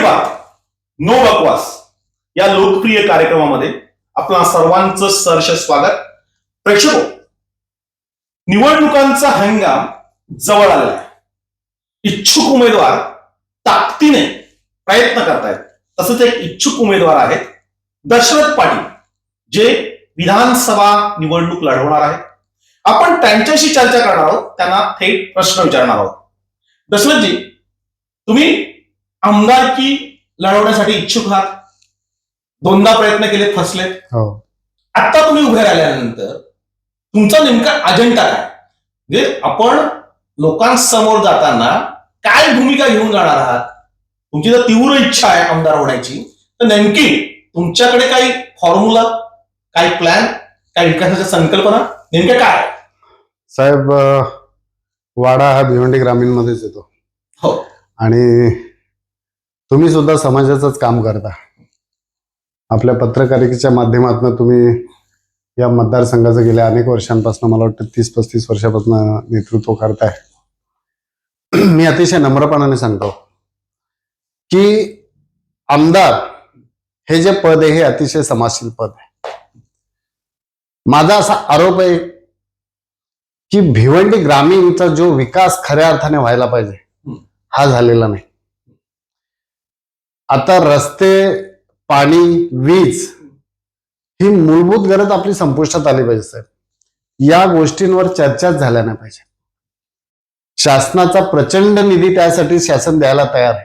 बात नो बकवास. या लोकप्रिय कार्यक्रमामध्ये आपला सर्वांचं सहर्ष स्वागत. प्रेक्षक हो, निवडणुकांचा हंगाम जवळ आलेला आहे. इच्छुक उमेदवार ताकदीने प्रयत्न करतायत. तसंच एक इच्छुक उमेदवार आहेत दशरथ पाटील जे विधानसभा निवडणूक लढवणार आहेत. आपण त्यांच्याशी चर्चा करणार आहोत त्यांना थेट प्रश्न विचारणार आहोत. दशरथजी तुम्ही आमदारकी लढवण्यासाठी इच्छुक आहात? दोनदा प्रयत्न केले फसले हो. आता तुम्ही उभे राहिल्यानंतर तुमचा नेमका अजेंडा काय? म्हणजे आपण लोकांसमोर जाताना काय भूमिका घेऊन जाणार आहात? तुमची जर तीव्र इच्छा आहे आमदार होण्याची तर नेमकी तुमच्याकडे काही फॉर्म्युला काही प्लॅन काही विकासाच्या संकल्पना नेमक्या काय? साहेब वाडा हा भिवंडी ग्रामीण मध्येच येतो. हो. आणि तुम्ही सुद्धा समाजाचंच काम करता. आपल्या पत्रकारितेच्या माध्यमातून तुम्ही या मतदारसंघाचं गेल्या अनेक वर्षांपासून मला वाटतं तीस पस्तीस वर्षापासून नेतृत्व करताय. मी अतिशय नम्रपणाने सांगतो की आमदार हे जे पद आहे हे अतिशय समाजशील पद आहे. माझा असा आरोप आहे की भिवंडी ग्रामीणचा जो विकास खऱ्या अर्थाने व्हायला पाहिजे हा झालेला नाही. आता रस्ते पाणी वीज ही मूलभूत गरज आपली संपुष्टात आली पाहिजे साहेब या गोष्टींवर चर्चाच झाल्या नाही पाहिजे. शासनाचा प्रचंड निधी त्यासाठी शासन द्यायला तयार आहे.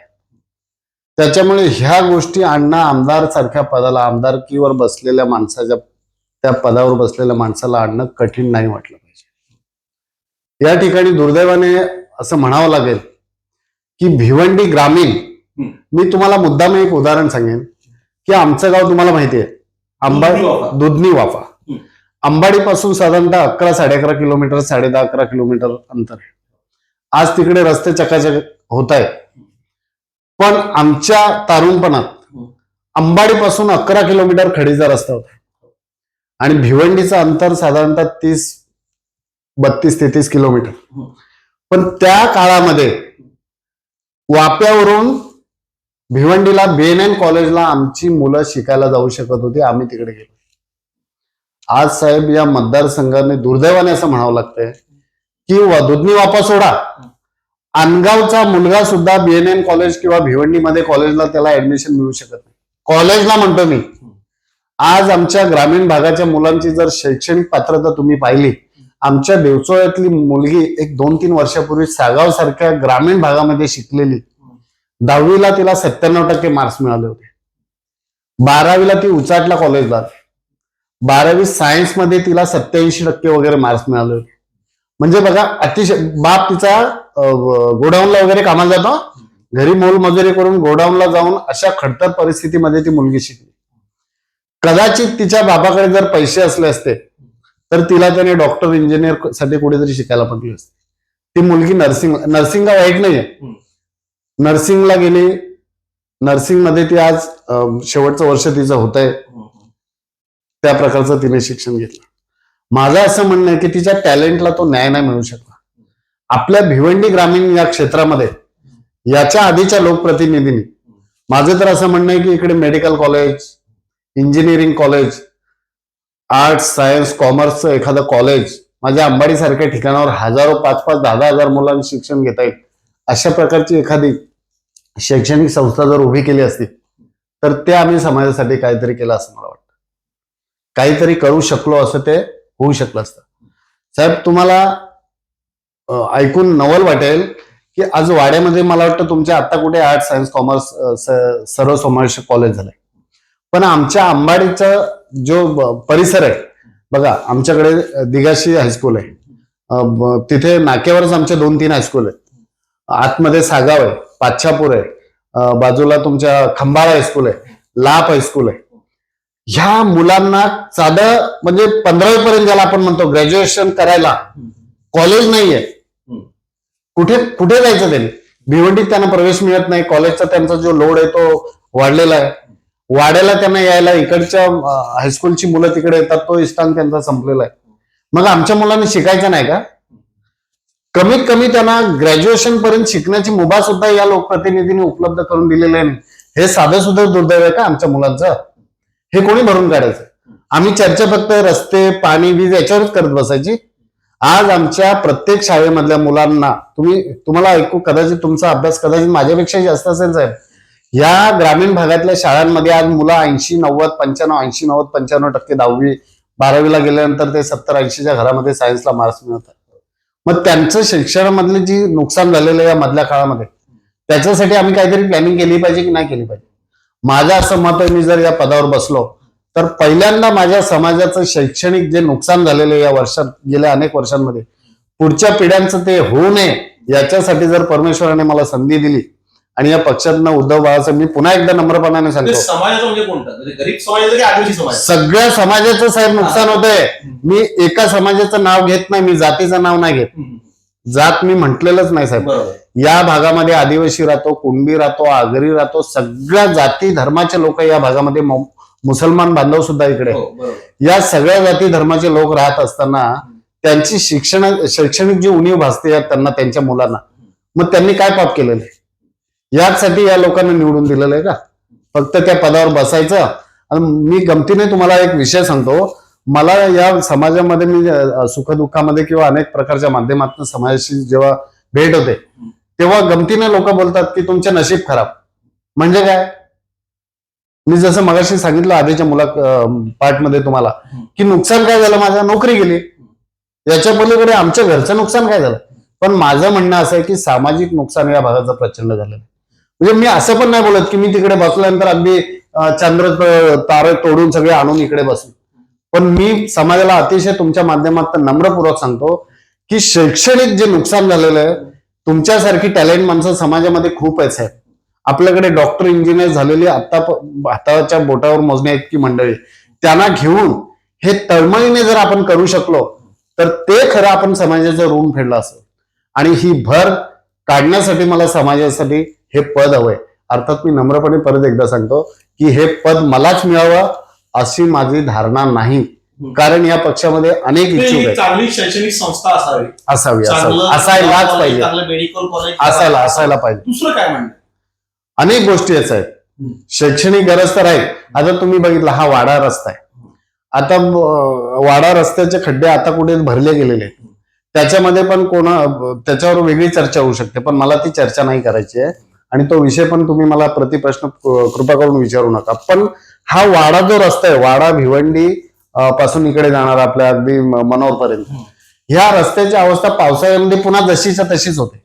त्याच्यामुळे ह्या गोष्टी आणणं आमदार सारख्या पदाला आमदारकीवर बसलेल्या माणसाच्या त्या पदावर बसलेल्या माणसाला आणणं कठीण नाही वाटलं पाहिजे. या ठिकाणी दुर्दैवाने असं म्हणावं लागेल की भिवंडी ग्रामीण मी तुम्हाला मुद्दाम एक उदाहरण सांगेन की आमचं गाव तुम्हाला माहिती आहे आंबा दुधनी वाफा. अंबाडीपासून साधारणतः अकरा साडे अकरा किलोमीटर साडे दहा अकरा किलोमीटर अंतर आहे आज तिकडे रस्ते चकाचक होत आहेत पण आमच्या तारुणपणात. अंबाडीपासून अकरा किलोमीटर खडीचा रस्ता होता आणि भिवंडीचं अंतर साधारणतः तीस बत्तीस तेहतीस किलोमीटर. पण त्या काळामध्ये वाप्यावरून भिवंडीला बीएनएन कॉलेजला आमची मुलं शिकायला जाऊ शकत होती आम्ही तिकडे गेलो. आज साहेब या मतदारसंघाने दुर्दैवाने असं म्हणावं लागतंय की दुधनी वापा सोडा. अनगावचा मुलगा सुद्धा बीएनएन कॉलेज किंवा भिवंडीमध्ये कॉलेजला त्याला ऍडमिशन मिळू शकत नाही. कॉलेजला म्हणतो मी. आज आमच्या ग्रामीण भागाच्या मुलांची जर शैक्षणिक पात्रता तुम्ही पाहिली आमच्या देवचोळ्यातली मुलगी एक दोन तीन वर्षापूर्वी सागाव सारख्या ग्रामीण भागामध्ये शिकलेली दहावीला तिला सत्त्याण्णव टक्के मार्क्स मिळाले होते. बारावीला ती उचाटला कॉलेजला आली. बारावी सायन्समध्ये तिला सत्याऐंशी टक्के वगैरे मार्क्स मिळाले होते. म्हणजे बघा अतिशय बाप तिचा गोडाऊनला वगैरे कामाला जातो. घरी मोलमजुरी करून गोडाऊनला जाऊन अशा खडतर परिस्थितीमध्ये ती मुलगी शिकली. कदाचित तिच्या बाबाकडे जर पैसे असले असते तर तिला त्याने डॉक्टर इंजिनियरसाठी कुठेतरी शिकायला पडली असते. ती मुलगी नर्सिंग नर्सिंगला वाईट नाहीये. नर्सिंगला गेली. नर्सिंगमध्ये ती आज शेवटचं वर्ष तिचं होत आहे त्या प्रकारचं तिने शिक्षण घेतलं. माझं असं म्हणणं आहे की तिच्या टॅलेंटला तो न्याय नाही मिळू शकला. आपल्या भिवंडी ग्रामीण या क्षेत्रामध्ये याच्या आधीच्या लोकप्रतिनिधींनी माझं तर असं म्हणणं आहे की इकडे medical college engineering college arts science कॉमर्सचं एखादं कॉलेज माझ्या अंबाडीसारख्या ठिकाणावर हजारो पाच पाच दहा दहा हजार मुलांना शिक्षण घेता येईल. अशा प्रकारची एखादी शैक्षणिक संस्था जर उभी केली असती तर ते आम्ही समाजासाठी काहीतरी केलं असं मला वाटतं. काहीतरी करू शकलो असं ते होऊ शकलं असतं. साहेब तुम्हाला ऐकून नवल वाटेल की आज वाड्यामध्ये मला वाटतं तुमच्या आता कुठे आर्ट सायन्स कॉमर्स सर्व समावेश कॉलेज झालंय. पण आमच्या अंबाडीचा जो परिसर आहे बघा आमच्याकडे दिगाशी हायस्कूल आहे. तिथे नाक्यावरच आमच्या दोन तीन हायस्कूल आहेत. आतमध्ये सागाव आहे पाच्छापूर आहे बाजूला तुमच्या खंबाळा हायस्कूल आहे लाप हायस्कूल आहे. ह्या मुलांना साधं म्हणजे पंधरावी पर्यंत ज्याला आपण म्हणतो ग्रॅज्युएशन करायला कॉलेज नाहीये. कुठे कुठे जायचं त्यांनी? भिवंडीत त्यांना प्रवेश मिळत नाही कॉलेजचा त्यांचा जो लोड आहे तो वाढलेला आहे. वाड्याला त्यांना यायला इकडच्या हायस्कूलची मुलं तिकडे येतात तो इस्टान त्यांचा संपलेला आहे. मग आमच्या मुलांनी शिकायचं नाही का? कमीत कमी त्यांना ग्रॅज्युएशन पर्यंत शिकण्याची मुभा सुद्धा या लोकप्रतिनिधींनी उपलब्ध करून दिलेली आहे. हे साधं सुद्धा दुर्दैव आहे का आमच्या मुलांचं? हे कोणी भरून काढायचं? आम्ही चर्चा फक्त रस्ते पाणी वीज याच्यावरच करत बसायची. आज आमच्या प्रत्येक शाळेमधल्या मुलांना तुम्ही तुम्हाला ऐकू कदाचित तुमचा अभ्यास कदाचित माझ्यापेक्षा जास्त असेल साहेब. या ग्रामीण भागातल्या शाळांमध्ये आज मुलं ऐंशी नव्वद पंच्याण्णव ऐंशी नव्वद पंच्याण्णव टक्के दहावी बारावीला गेल्यानंतर ते सत्तर ऐंशीच्या घरामध्ये सायन्सला मार्क्स मिळतात. मग त्यांचं शिक्षणामधले जी नुकसान झालेलं आहे या मधल्या काळामध्ये त्याच्यासाठी आम्ही काहीतरी प्लॅनिंग केली पाहिजे की नाही केली पाहिजे? माझं असं मत आहे मी जर या पदावर बसलो तर पहिल्यांदा माझ्या समाजाचं शैक्षणिक जे नुकसान झालेलं या वर्षात गेल्या अनेक वर्षांमध्ये पुढच्या पिढ्यांचं ते होऊ नये याच्यासाठी जर परमेश्वराने मला संधी दिली आणि या पक्षातनं उद्धव बाळासाहेब मी पुन्हा एकदा नम्रपणाने म्हणजे सांगतो. समाजाचं म्हणजे कोणतं? म्हणजे गरीब समाजाचं की आदिवासी समाज सगळ्या समाजाचं साहेब नुकसान होतंय. मी एका समाजाचं नाव घेत नाही मी जातीचं नाव नाही घेत. जात मी म्हटलेलंच नाही साहेब. या भागामध्ये आदिवासी राहतो कुणबी राहतो आगरी राहतो सगळ्या जाती धर्माचे लोक या भागामध्ये मुसलमान बांधव सुद्धा इकडे. हो या सगळ्या जाती धर्माचे लोक राहत असताना त्यांची शिक्षण शैक्षणिक जी उणीव भासते त्यांना त्यांच्या मुलांना मग त्यांनी काय पाप केलेलं? आहे याचसाठी या लोकांना निवडून दिलेलं आहे का? फक्त त्या पदावर बसायचं. आणि मी गमतीने तुम्हाला एक विषय सांगतो. मला या समाजामध्ये मी सुखदुःखामध्ये किंवा अनेक प्रकारच्या माध्यमातून समाजाशी जेव्हा भेट होते तेव्हा गमतीने लोक बोलतात की तुमचे नशीब खराब. म्हणजे काय? मी जसं मगाशी सांगितलं आधीच्या मुला पार्टमध्ये तुम्हाला की नुकसान काय झालं? माझ्या नोकरी गेली. याच्या पलीकडे आमच्या घरचं नुकसान काय झालं? पण माझं म्हणणं असं आहे की सामाजिक नुकसान या भागाचं प्रचंड झालेलं आहे. म्हणजे मी असं पण नाही बोलत की मी तिकडे बसल्यानंतर अगदी चंद्र तारे तोडून सगळे आणून इकडे बसले पण मी समाजाला अतिशय तुमच्या माध्यमात नम्रपूर्वक सांगतो की शैक्षणिक जे नुकसान झालेलं आहे तुमच्यासारखी टॅलेंट माणसं समाजामध्ये खूप आहेत आपल्याकडे डॉक्टर इंजिनियर झालेली आता हाताच्या बोटावर मोजण्या इतकी मंडळी. त्यांना घेऊन हे तळमळीने जर आपण करू शकलो तर ते खरं आपण समाजाचं रूम फेडलं असं आणि ही भर काढण्यासाठी मला समाजासाठी हे पद हवंय. अर्थात मी नम्रपणे परत एकदा सांगतो की हे पद मलाच मिळावं अशी माझी धारणा नाही. कारण या पक्षामध्ये अनेक इच्छुक आहेत. चांगली शैक्षणिक संस्था असावी. असावी असायलाच पाहिजे. मेडिकल कॉलेज असायला असायला पाहिजे. दुसरं काय म्हणणं? अनेक गोष्टी आहेत. साहेब हम्म. शैक्षणिक गरज तर आहे. आता तुम्ही बघितला हा वाडा रस्ता आहे. आता वाडा रस्त्याचे खड्डे आता कुठे भरले गेलेले आहेत. त्याच्यामध्ये पण कोण त्याच्यावर वेगळी चर्चा होऊ शकते पण मला ती चर्चा नाही करायची आहे. आणि तो विषय पण तुम्ही मला प्रतिप्रश्न कृपा करून विचारू नका. पण हा वाडा जो रस्ता आहे वाडा भिवंडी पासून इकडे जाणार आपल्या अगदी मनोर पर्यंत ह्या रस्त्याची अवस्था पावसाळ्यामध्ये पुन्हा जशीच्या तशीच होते.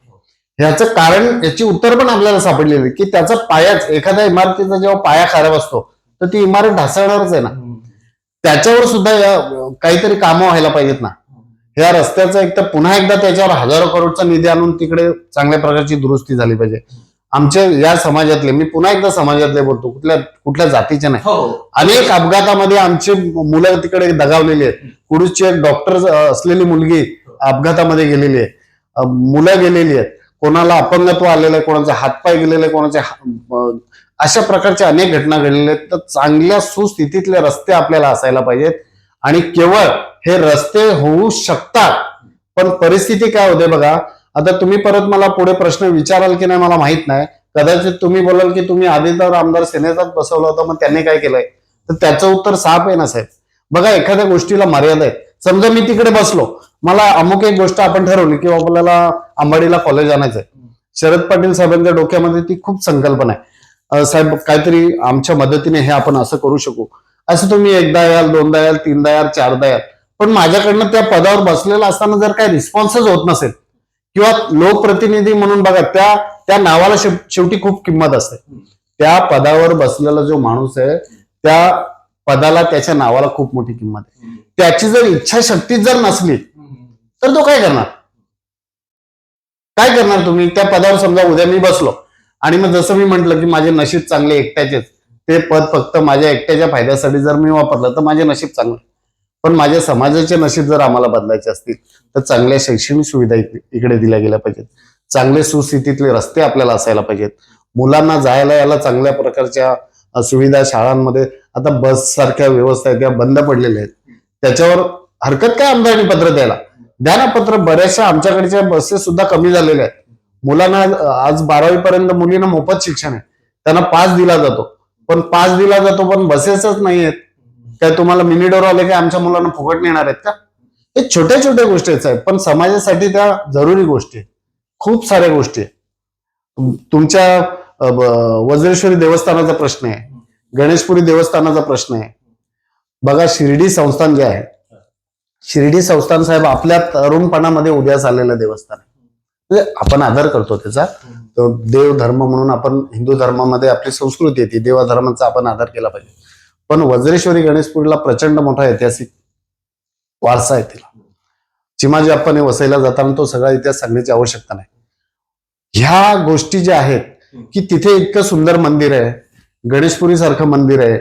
ह्याचं कारण याची उत्तर पण आपल्याला सापडलेली की त्याचा पायाच एखाद्या इमारतीचा जेव्हा पाया खराब असतो तर ती इमारत ढासळणारच आहे ना. त्याच्यावर सुद्धा या काहीतरी कामं व्हायला पाहिजेत ना. या रस्त्याचं एक तर पुन्हा एकदा त्याच्यावर हजारो करोडचा निधी आणून तिकडे चांगल्या प्रकारची दुरुस्ती झाली पाहिजे. आमच्या या समाजातले मी पुन्हा एकदा समाजातले बोलतो कुठल्या कुठल्या जातीचे नाही. हो. अनेक अपघातामध्ये आमची मुलं तिकडे दगावलेली आहेत. कुडूसची एक डॉक्टर असलेली मुलगी अपघातामध्ये गेलेली आहे. मुलं गेलेली आहेत. कोणाला अपंगत्व आलेलं आहे कोणाचे हातपाय गेलेले आहे, कोणाचे अं, अशा प्रकारच्या अनेक घटना घडलेल्या आहेत. तर चांगल्या सुस्थितीतले रस्ते आपल्याला असायला पाहिजेत. आणि केवळ हे रस्ते होऊ शकतात. पण परिस्थिती काय होते बघा आता तुम्ही परत मला पुढे प्रश्न विचाराल की नाही मला माहीत नाही. कदाचित तुम्ही बोलाल की तुम्ही आधी आमदार सेनेचाच बसवला होता मग त्यांनी काय केलंय? तर त्याचं उत्तर साफ आहे ना साहेब. बघा एखाद्या गोष्टीला मर्यादा आहे. समजा मी तिकडे बसलो. मला अमुक एक गोष्ट आपण ठरवली की आपल्याला अंबाडीला कॉलेज आणायचंय. शरद पाटील साहेबांच्या डोक्यामध्ये ती खूप संकल्पना आहे. साहेब काहीतरी आमच्या मदतीने हे आपण असं करू शकू. असं तुम्ही एकदा याल दोनदा याल तीनदा याल चारदा याल. पण माझ्याकडनं त्या पदावर बसलेला असताना जर काही रिस्पॉन्सच होत नसेल किंवा लोकप्रतिनिधी म्हणून बघा त्या त्या नावाला शेवटी खूप किंमत असते. त्या पदावर बसलेला जो माणूस आहे त्या पदाला त्याच्या नावाला खूप मोठी किंमत आहे. त्याची जर इच्छाशक्ती जर नसली तर तो काय करणार? काय करणार तुम्ही? त्या पदावर समजा उद्या मी बसलो आणि मग जसं मी म्हंटल की माझे नशीब चांगले एकट्याचेच ते पद फक्त माझ्या एकट्याच्या फायद्यासाठी जर मी वापरलं तर माझे नशीब चांगले. पण माझ्या समाजाचे नशीब जर आम्हाला बदलायचे असतील तर चांगल्या शैक्षणिक सुविधा इकडे दिल्या गेल्या पाहिजेत. चांगले सुस्थितीतले रस्ते आपल्याला असायला पाहिजेत. मुलांना जायला यायला चांगल्या प्रकारच्या सुविधा शाळांमध्ये आता बस सारख्या व्यवस्था आहेत त्या बंद पडलेल्या आहेत. त्याच्यावर हरकत काय आमदारनी पत्र द्यायला? द्या ना पत्र बऱ्याचशा आमच्याकडच्या बसेस सुद्धा कमी झालेल्या आहेत. मुलांना आज- आज बारावी पर्यंत मुलींना मोफत शिक्षण आहे. त्यांना पास दिला जातो. पण पास दिला जातो पण बसेसच नाही आहेत. काय तुम्हाला मिनिडोर आले की आमच्या मुलांना फुकट नेणार आहेत का? हे छोट्या छोट्या गोष्टी आहेत साहेब. पण समाजासाठी त्या जरुरी गोष्टी खूप साऱ्या गोष्टी आहेत. तुमच्या वज्रेश्वरी देवस्थानाचा प्रश्न आहे. गणेशपुरी देवस्थानाचा प्रश्न आहे. बघा शिर्डी संस्थान जे आहे शिर्डी संस्थान साहेब आपल्या तरुणपणामध्ये उद्यास आलेलं देवस्थान म्हणजे आपण आदर करतो त्याचा. देव धर्म म्हणून आपण हिंदू धर्मामध्ये आपली संस्कृती येते देवाधर्माचा आपण आदर केला पाहिजे. पण वज्रेश्वरी गणेशपुरीला प्रचंड मोठा ऐतिहासिक वारसा आहे तिला. चिमाजी अप्पाने वसईला जाताना तो सगळा इतिहास सांगण्याची आवश्यकता नाही. ह्या गोष्टी ज्या आहेत की तिथे इतकं सुंदर मंदिर आहे गणेशपुरी सारखं मंदिर आहे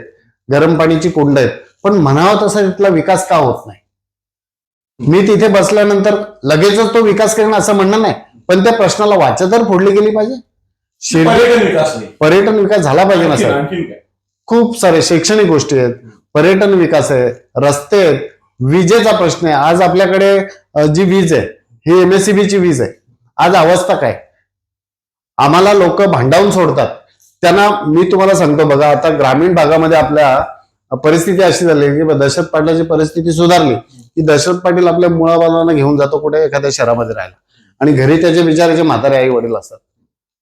गरम पाणीची कुंड आहेत पण म्हणावं तसा तिथला विकास का होत नाही? मी तिथे बसल्यानंतर लगेचच तो विकास करेन असं म्हणणं नाही पण त्या प्रश्नाला वाचा तर फोडली गेली पाहिजे. पर्यटन विकास झाला पाहिजे ना सर खूप सारे शैक्षणिक गोष्टी आहेत पर्यटन विकास आहे रस्ते आहेत विजेचा प्रश्न आहे. आज आपल्याकडे जी वीज आहे ही एमएससीबी ची वीज आहे. आज अवस्था काय? आम्हाला लोक भांडावून सोडतात. त्यांना मी तुम्हाला सांगतो बघा आता ग्रामीण भागामध्ये आपल्या परिस्थिती अशी झाली की दशरथ पाटलाची परिस्थिती सुधारली की दशरथ पाटील आपल्या मुळाबाला घेऊन जातो कुठे? एखाद्या शहरामध्ये राहायला. आणि घरी त्याचे विचाराचे म्हातारे आई वडील असतात.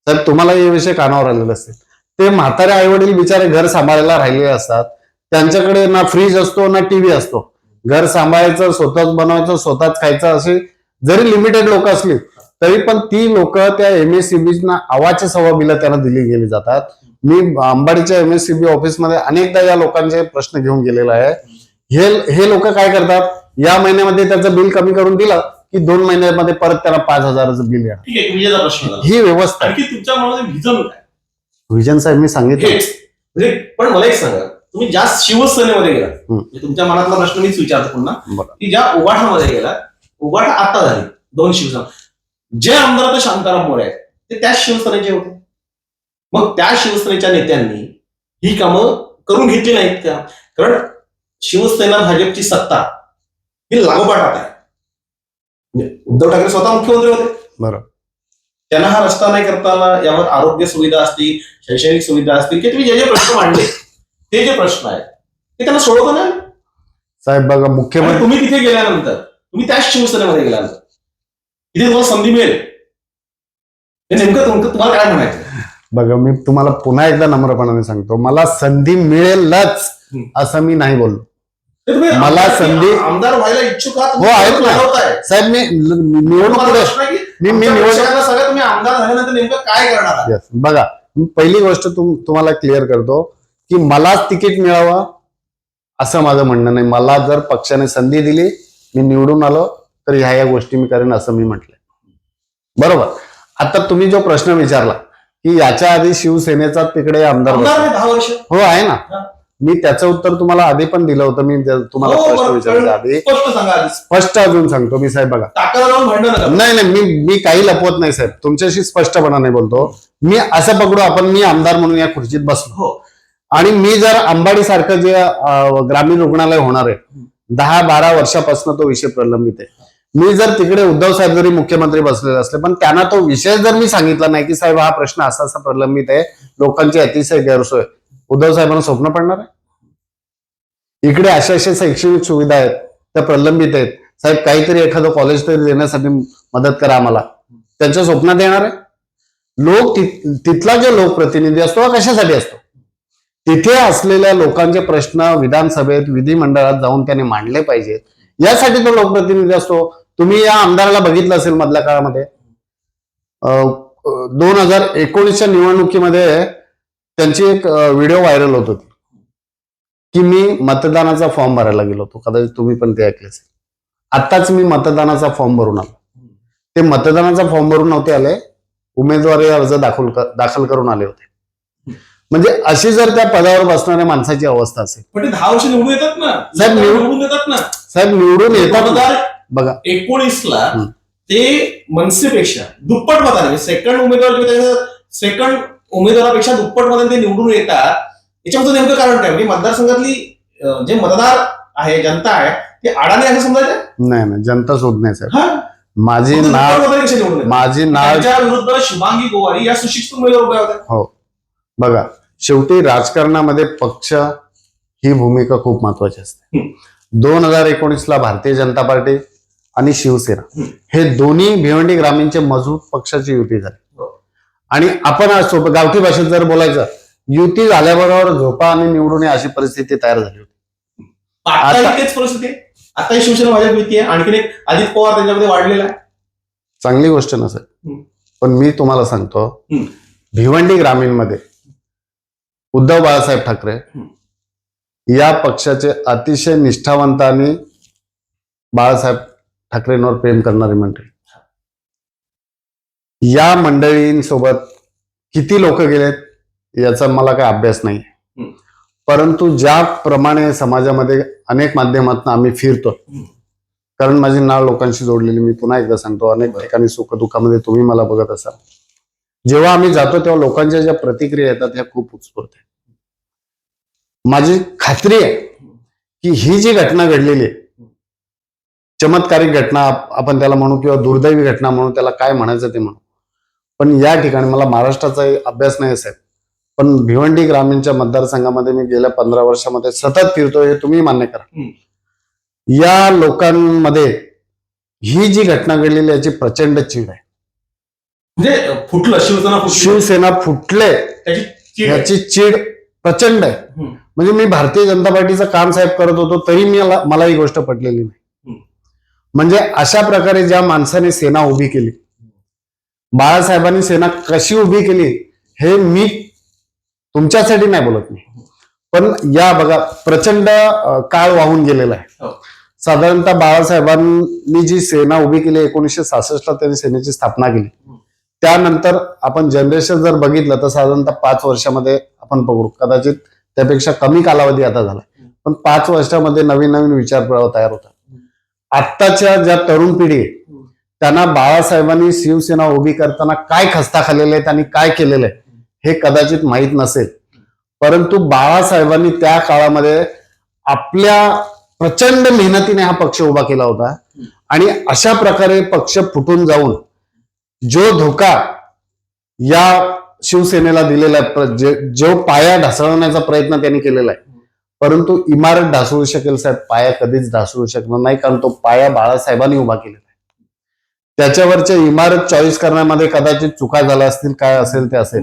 तर तुम्हाला हे विषय कानावर आलेले असतील. ते म्हातारे आई वडील बिचारे घर सांभाळायला राहिलेले असतात. त्यांच्याकडे ना फ्रीज असतो ना टीव्ही असतो. घर सांभाळायचं स्वतःच बनवायचं स्वतःच खायचं असे जरी लिमिटेड लोक असली तरी पण ती लोक त्या एमएससीबी आवाच्या सव्वा बिलं त्यांना दिली गेली जातात. मी अंबाडीच्या एमएससीबी ऑफिसमध्ये अनेकदा या लोकांचे प्रश्न घेऊन गेलेला आहे. हे हे लोक काय करतात? या महिन्यामध्ये त्याचं बिल कमी करून दिलं की दोन महिन्यामध्ये परत त्यांना पाच हजाराचं बिल येणार. ही व्यवस्था तुमच्या विजन साहेब मी सांगितलं. म्हणजे पण मला एक सांगा. तुम्ही ज्या शिवसेनेमध्ये गेला. म्हणजे तुमच्या मनातला प्रश्न मीच विचारतो पुन्हा बरं. की ज्या उबाठामध्ये गेला उबाठ आता झाली दोन शिवसेना. जे आमदार आता शांताराम मोरे आहेत ते त्याच शिवसेनेचे होते. मग त्या शिवसेनेच्या नेत्यांनी ही कामं करून घेतली नाहीत का? कारण शिवसेना भाजपची सत्ता ही लागोपाठात आहे. म्हणजे उद्धव ठाकरे स्वतः मुख्यमंत्री होते. बरं. त्यांना हा रस्ता नाही करता आला यावर आरोग्य सुविधा असतील शैक्षणिक सुविधा असतील की तुम्ही जे जे प्रश्न मांडले ते जे प्रश्न आहेत ते त्यांना सोडवता आले. साहेब बघा मुख्यमंत्री तुम्ही तिथे गेल्यानंतर तुम्ही त्याच शिवसेनेमध्ये गेल्यानंतर तिथे तुम्हाला संधी मिळेल हे नेमकं तुमचं तुम्हाला काय म्हणायचं बघा मी तुम्हाला पुन्हा एकदा नम्रपणाने सांगतो मला संधी मिळेलच. असं मी नाही बोललो मला संधी- आमदार व्हायला इच्छुक आहात हो, आहेत ना. साहेब मी निवडणूक मी मी सगळं तुम्ही आमदार झाल्यानंतर नेमकं काय करणार. बघा पहिली गोष्ट तुम तुम्हाला क्लिअर करतो की मलाच तिकीट मिळावं असं माझं म्हणणं नाही. मला जर पक्षाने संधी दिली मी निवडून आलो तर ह्या या गोष्टी मी करेन असं मी म्हटलंय. बरोबर? आता तुम्ही जो प्रश्न विचारला की याच्या आधी शिवसेनेचा तिकडे आमदार हो आहे ना. मी त्याचं उत्तर तुम्हाला आधी पण दिलं होतं. मी तुम्हाला हो, प्रश्न बरं, विचारायच्या आधी स्पष्ट सांगा आधी. स्पष्ट अजून सांगतो मी साहेब बघा. ताकद लावून भांडण नका. नाही नाही मी मी काही लपवत नाही साहेब. तुमच्याशी स्पष्टपणाने बोलतो. मी असं पकडू आपण मी आमदार म्हणून या खुर्चीत बसलो. हो. आणि मी जर अंबाडी सारखं जे अं, ग्रामीण रुग्णालय होणार आहे दहा बारा वर्षापासून तो विषय प्रलंबित आहे. मी जर तिकडे उद्धव साहेब जरी मुख्यमंत्री बसलेले असले पण त्यांना तो विषय जर मी सांगितला नाही की साहेब हा प्रश्न असा असा प्रलंबित आहे लोकांची अतिशय गैरसोय उद्धव साहेबांना स्वप्न पडणार आहे? इकडे अशा अशा शैक्षणिक सुविधा आहेत त्या प्रलंबित आहेत. साहेब काहीतरी एखादं कॉलेज तरी देण्यासाठी मदत करा आम्हाला. त्यांच्या स्वप्नात येणार आहे? लोक तिथला जो लोकप्रतिनिधी असतो हा कशासाठी असतो? तिथे असलेल्या लोकांचे प्रश्न विधानसभेत विधिमंडळात जाऊन त्याने मांडले पाहिजेत. यासाठी तो लोकप्रतिनिधी असतो. तुम्ही या आमदाराला बघितलं असेल मधल्या काळामध्ये. दोन हजार एकोणीसच्या निवडणुकीमध्ये त्यांची एक व्हिडिओ व्हायरल होत होती. की मी मतदानाचा फॉर्म भरायला गेलो होतो. कदाचित तुम्ही पण ते ऐकले असेल. आत्ताच मी मतदानाचा फॉर्म भरून आलो. ते मतदानाचा फॉर्म भरून नव्हते आले उमेदवारी अर्ज दाखल दाखल करून आले होते. म्हणजे अशी जर त्या पदावर बसणाऱ्या माणसाची अवस्था असेल. पण ते दहा वर्ष निवडून येतात ना. साहेब, निवडून- येतात ना. साहेब निवडून येतात बघा. एकोणीस ला. ते मनसेपेक्षा दुप्पट मताने सेकंड उमेदवार सेकंड उमेदवारापेक्षा दुप्पट मताने ते निवडून येतात. याच्यामध्ये नेमकं कारण काय? म्हणजे मतदारसंघातली जे मतदार आहे जनता आहे ते अडाणी असं समजायचं? नाही नाही. जनता शोध नाही साहेब. हा? माझी येतात? माझी त्यांच्या विरुद्ध शुभांगी गोवारी या सुशिक्षित उमेदवार उभ्या होत्या. हो. बघा शेवटी राजकारणामध्ये पक्ष ही भूमिका खूप महत्वाची असते. दोन हजार एकोणीसला भारतीय जनता पार्टी आणि शिवसेना. हे दोन्ही भिवंडी ग्रामीणचे मजबूत पक्षाची युती झाली. आणि आपण आज सोबत गावठी भाषेत जर बोलायचं युती झाल्याबरोबर झोपा आणि निवडून ये अशी परिस्थिती तयार झाली होती आता तेच परिस्थिती आता ही शिवसेना भाजप युती आहे आणखीन एक अजित पवार त्यांच्यामध्ये वाढलेला आहे चांगली गोष्ट नसेल हम्म. पण मी तुम्हाला सांगतो. भिवंडी ग्रामीणमध्ये उद्धव बाळासाहेब ठाकरे. या पक्षाचे अतिशय निष्ठावंत आणि बाळासाहेब ठाकरेंवर प्रेम करणारी मंडळी या मंडळींसोबत किती लोक गेलेत याचा मला काही अभ्यास नाही. परंतु ज्याप्रमाणे समाजामध्ये अनेक माध्यमातून आम्ही फिरतो. कारण माझी नाळ लोकांशी जोडलेली मी पुन्हा एकदा सांगतो अनेक. ठिकाणी सुख दुःखामध्ये तुम्ही मला बघत असाल जेव्हा आम्ही जातो तेव्हा लोकांच्या ज्या प्रतिक्रिया येतात ह्या खूप उत्स्फूर्त आहेत माझी खात्री आहे की ही जी घटना घडलेली आहे चमत्कारिक घटना आप- आपण त्याला म्हणू किंवा दुर्दैवी घटना म्हणू त्याला काय म्हणायचं ते म्हणू पण या ठिकाणी मला महाराष्ट्राचा अभ्यास नाही साहेब पण भिवंडी ग्रामीणच्या मतदारसंघामध्ये मी गेल्या पंधरा वर्षामध्ये सतत फिरतोय हे तुम्ही मान्य करा. या लोकांमध्ये ही जी घटना घडलेली याची प्रचंड चीड आहे म्हणजे फुटलं शिवसेना शिवसेना फुटले. याची चीड प्रचंड आहे. म्हणजे मी भारतीय जनता पार्टीचं काम साहेब करत होतो तरी मी मला ही गोष्ट पटलेली नाही. म्हणजे अशा प्रकारे ज्या माणसाने सेना उभी केली बाळासाहेबांनी सेना कशी उभी केली हे मी तुमच्यासाठी नाही बोलत मी. पण या बघा प्रचंड काळ वाहून गेलेला आहे. हो. साधारणतः बाळासाहेबांनी जी सेना उभी केली एकोणीसशे सहासष्टला त्यांनी सेनेची स्थापना केली. त्यानंतर आपण जनरेशन जर बघितलं तर साधारणतः पाच वर्षामध्ये आपण बघू. कदाचित त्यापेक्षा कमी कालावधी आता झाला पण पाच वर्षामध्ये नवीन नवीन विचार तयार होतात. आत्ताच्या ज्या तरुण पिढी त्यांना बाळासाहेबांनी शिवसेना उभी करताना काय खस्ता खाल्लेलं आहे त्यांनी काय केलेलं आहे हे कदाचित माहीत नसेल. परंतु बाळासाहेबांनी त्या काळामध्ये आपल्या प्रचंड मेहनतीने हा पक्ष उभा केला होता. आणि अशा प्रकारे पक्ष फुटून जाऊन जो धोका या शिवसेनेला दिलेला आहे जो पाया ढासळवण्याचा प्रयत्न त्यांनी केलेला आहे. परंतु इमारत ढासळू शकेल साहेब पाया कधीच ढासळू शकणार नाही कारण तो पाया बाळासाहेबांनी उभा केलेला आहे. त्याच्यावरच्या इमारत चॉईस करण्यामध्ये कदाचित चुका झाल्या असतील काय असेल ते असेल.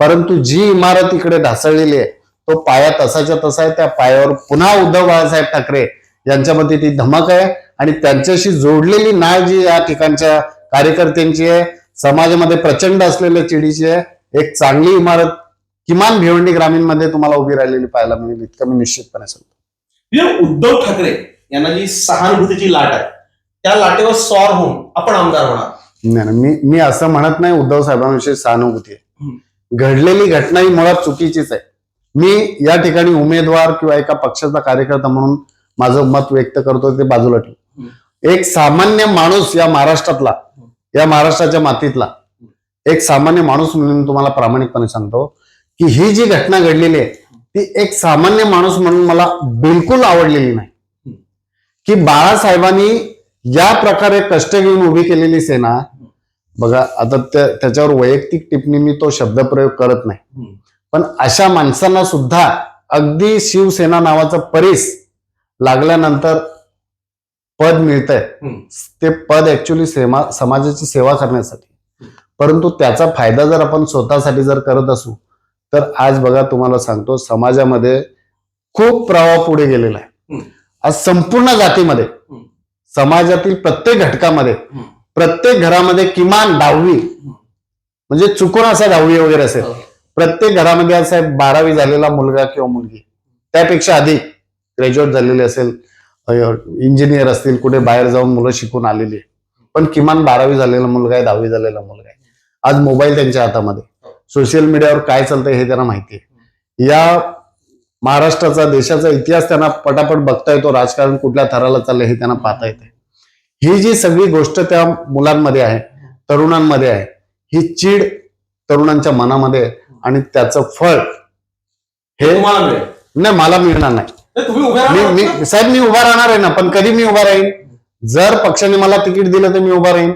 परंतु जी इमारत इकडे ढासळलेली आहे तो पाया तसाच्या तसा आहे त्या पायावर पुन्हा उद्धव बाळासाहेब ठाकरे यांच्यामध्ये ती धमक आहे आणि त्यांच्याशी जोडलेली नाळ जी या ठिकाणच्या कार्यकर्त्यांची आहे समाजामध्ये प्रचंड असलेल्या चिडीची आहे एक चांगली इमारत किमान भिवंडी ग्रामीणमध्ये तुम्हाला उभी राहिलेली पाहायला मिळेल इतकं मी निश्चितपणे सांगतो उद्धव ठाकरे यांना जी सहानुभूतीची लाट आहे त्या लाटेवर स्वार होऊन आपण आमदार होणार. नाही मी मी असं म्हणत नाही उद्धव साहेबांविषयी सहानुभूती आहे. घडलेली घटना ही मुळात चुकीचीच आहे. मी या ठिकाणी उमेदवार किंवा एका पक्षाचा कार्यकर्ता म्हणून माझं मत व्यक्त करतो ते बाजूला ठेव. एक सामान्य माणूस या महाराष्ट्रातला या महाराष्ट्राच्या मातीतला एक सामान्य माणूस म्हणून तुम्हाला प्रामाणिकपणे सांगतो की ही जी घटना घडलेली आहे ती एक सामान्य माणूस म्हणून मला बिलकुल आवडलेली नाही. की बाळासाहेबांनी या प्रकारे कष्ट घेऊन उभी केलेली सेना बघा आता त्या- त्याच्यावर वैयक्तिक टिप्पणी मी तो शब्दप्रयोग करत नाही पण अशा माणसांना सुद्धा अगदी शिवसेना नावाचं परीस लागल्यानंतर पद मिळतंय. ते पद ऍक्च्युली समाजाची सेवा करण्यासाठी परंतु त्याचा फायदा जर आपण स्वतःसाठी जर करत असू तर आज बघा तुम्हाला सांगतो समाजामध्ये खूप प्रवाह पुढे गेलेला आहे. आज संपूर्ण जातीमध्ये. समाजातील प्रत्येक घटकामध्ये. प्रत्येक घरामध्ये किमान दहावी म्हणजे चुकून असा दहावी वगैरे असेल. हो. प्रत्येक घरामध्ये आज साहेब बारावी झालेला मुलगा किंवा मुलगी त्यापेक्षा अधिक ग्रॅज्युएट झालेले असेल इंजिनियर असतील कुठे बाहेर जाऊन मुलं शिकून आलेली पण किमान बारावी झालेला मुलगा आहे दहावी झालेला मुलगा आहे. आज मोबाईल त्यांच्या हातामध्ये. सोशल मीडियावर काय चालतंय हे त्यांना माहिती आहे. या महाराष्ट्राचा देशाचा इतिहास त्यांना पटापट बघता येतो राजकारण कुठल्या थराला चाललंय हे त्यांना पाहता येते. ही जी सगळी गोष्ट त्या मुलांमध्ये आहे तरुणांमध्ये आहे ही चीड तरुणांच्या मनामध्ये आहे आणि त्याचं फळ हे नाही मला मिळणार नाही. मी साहेब मी उभा राहणार आहे ना पण कधी मी उभा राहीन? जर पक्षाने मला तिकीट दिलं तर मी उभा राहीन.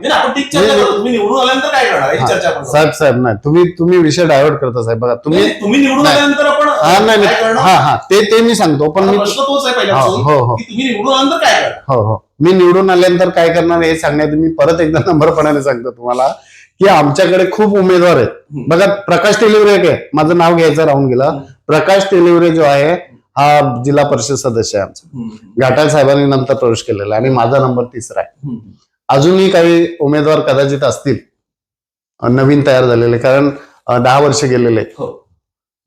साहेब साहेब नाही तुम्ही तुम्ही विषय डायव्हर्ट करता साहेब बघा तुम्ही निवडून. आल्यानंतर हा नाही नाही. हा हा. ते ते मी सांगतो पण मी तोच आहे हो पहिल्यापासून हो हो. की तुम्ही निवडून आल्यानंतर काय करणार? हो हो. मी निवडून आल्यानंतर काय करणार हे सांगण्यात मी परत एकदा नंबरपणाने सांगतो तुम्हाला की आमच्याकडे खूप उमेदवार आहेत. बघा प्रकाश टेलिवरे एक आहे. माझं नाव घ्यायचं राहून गेलं. प्रकाश टेलिवरे जो आहे हा जिल्हा परिषद सदस्य आहे आमचा. घाटाल साहेबांनी नंतर प्रवेश केलेला आहे आणि माझा नंबर तिसरा आहे. अजूनही काही उमेदवार कदाचित असतील अं, नवीन तयार झालेले कारण अं, दहा वर्ष गेलेले आहेत. हो.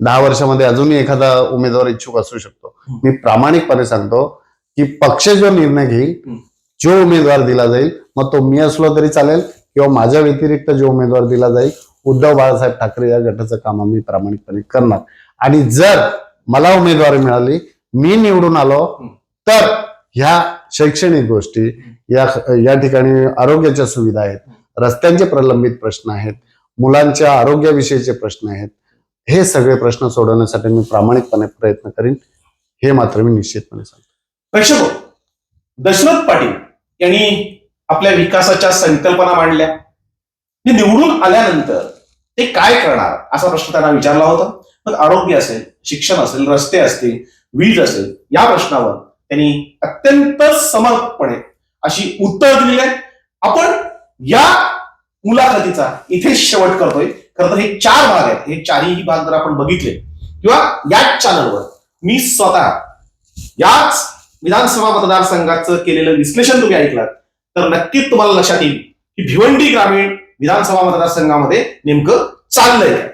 दहा वर्षामध्ये अजूनही एखादा उमेदवार इच्छुक असू शकतो. मी प्रामाणिकपणे सांगतो की पक्ष जो निर्णय घेईल. जो उमेदवार दिला जाईल मग तो मी असलो तरी चालेल किंवा माझ्या व्यतिरिक्त जो उमेदवार दिला जाईल उद्धव बाळासाहेब ठाकरे या गटाचं काम आम्ही प्रामाणिकपणे करणार आणि जर मला उमेदवारी मिळाली मी निवडून आलो. तर ह्या शैक्षणिक गोष्टी या या ठिकाणी आरोग्याच्या सुविधा आहेत रस्त्यांचे प्रलंबित प्रश्न आहेत मुलांच्या आरोग्याविषयीचे प्रश्न आहेत हे सगळे प्रश्न सोडवण्यासाठी मी प्रामाणिकपणे प्रयत्न करीन. हे मात्र मी निश्चितपणे सांगतो. प्रेक्षक दशरथ पाटील यांनी आपल्या विकासाच्या संकल्पना मांडल्या. हे निवडून आल्यानंतर ते काय करणार असा प्रश्न त्यांना विचारला होता. मग आरोग्य असेल शिक्षण असेल रस्ते असतील वीज असेल या प्रश्नावर त्यांनी अत्यंत समर्पणे अशी उत्तर दिलेली आहे. आपण या मुलाखतीचा इथे शेवट करतोय. खरं तर हे चार भाग आहेत. हे चारही भाग जर आपण बघितले किंवा याच चॅनलवर मी स्वतः याच विधानसभा मतदारसंघाचं केलेलं विश्लेषण तुम्ही ऐकलात तर नक्कीच तुम्हाला लक्षात येईल की भिवंडी ग्रामीण विधानसभा मतदारसंघामध्ये नेमकं चाललंय काय.